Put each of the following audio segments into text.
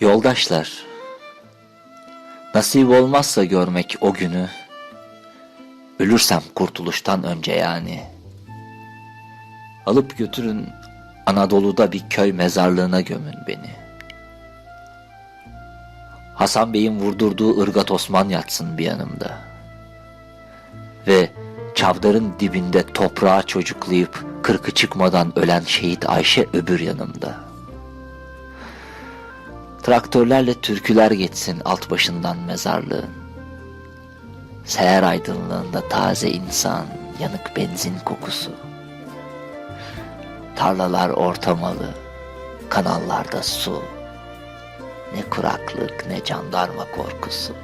Yoldaşlar, nasip olmazsa görmek o günü, ölürsem kurtuluştan önce yani. Alıp götürün Anadolu'da bir köy mezarlığına gömün beni. Hasan Bey'in vurdurduğu ırgat Osman yatsın bir yanımda. Ve çavdarın dibinde toprağa çocuklayıp kırkı çıkmadan ölen şehit Ayşe öbür yanımda. Traktörlerle türküler geçsin alt başından mezarlığın. Seher aydınlığında taze insan, yanık benzin kokusu. Tarlalar ortamalı, kanallarda su. Ne kuraklık ne jandarma korkusu.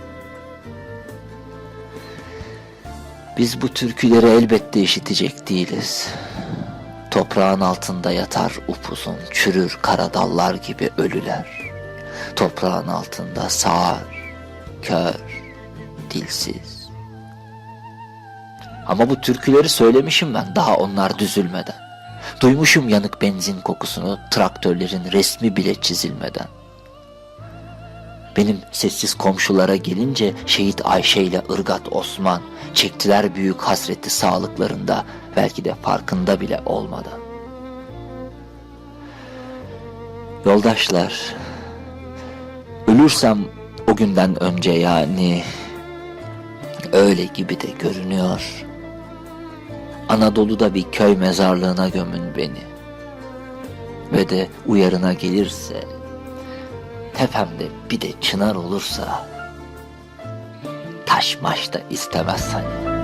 Biz bu türküleri elbette işitecek değiliz. Toprağın altında yatar upuzun, çürür kara dallar gibi ölüler. Toprağın altında sağır, kör, dilsiz. Ama bu türküleri söylemişim ben daha onlar düzülmeden. Duymuşum yanık benzin kokusunu traktörlerin resmi bile çizilmeden. Benim sessiz komşulara gelince şehit Ayşe ile ırgat Osman çektiler büyük hasreti sağlıklarında belki de farkında bile olmadan. Yoldaşlar, ölürsem o günden önce yani öyle gibi de görünüyor. Anadolu'da bir köy mezarlığına gömün beni. Ve de uyarına gelirse tepemde bir de çınar olursa taş da istemez hani.